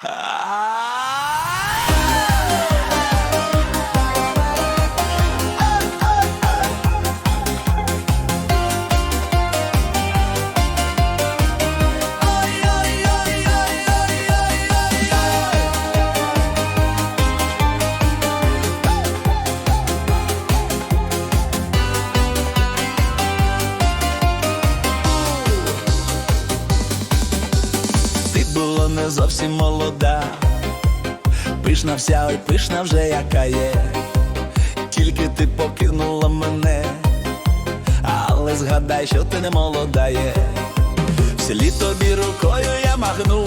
Ти зовсім молода, пишна вся, ой, пишна вже яка є, тільки ти покинула мене, але згадай, що ти не молода є. В селі тобі рукою я махну,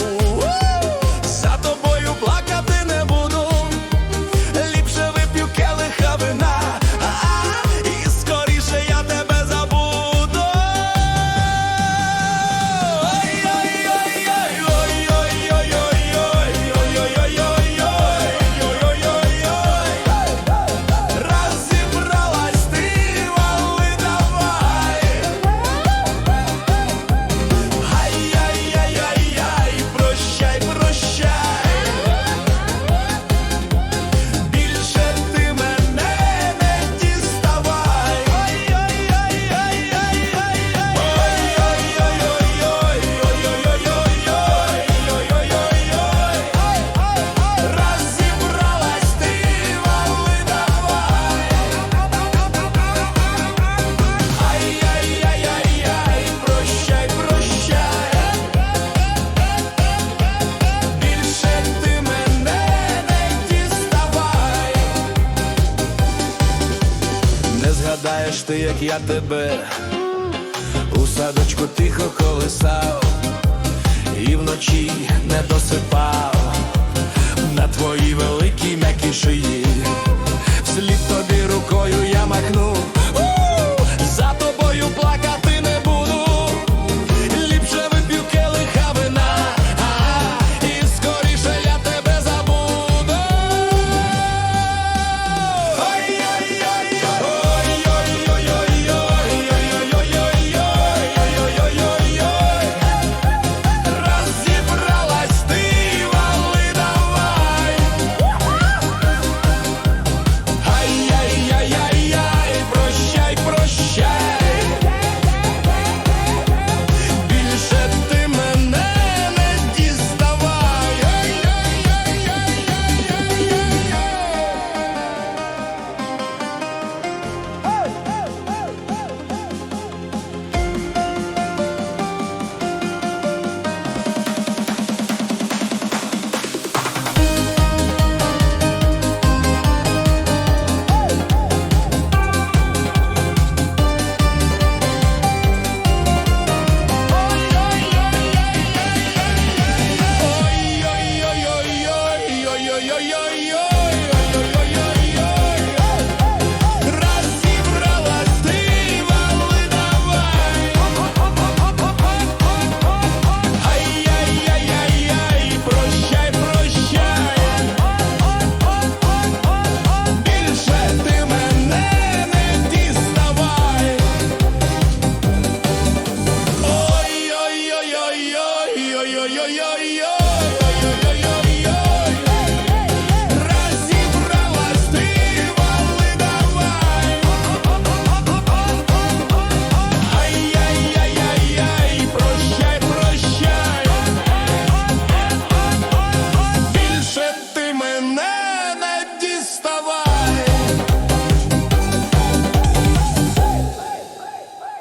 знаєш ти, як я тебе, у садочку тихо колисав, і вночі не досипав на твоїй великій м'які шиї.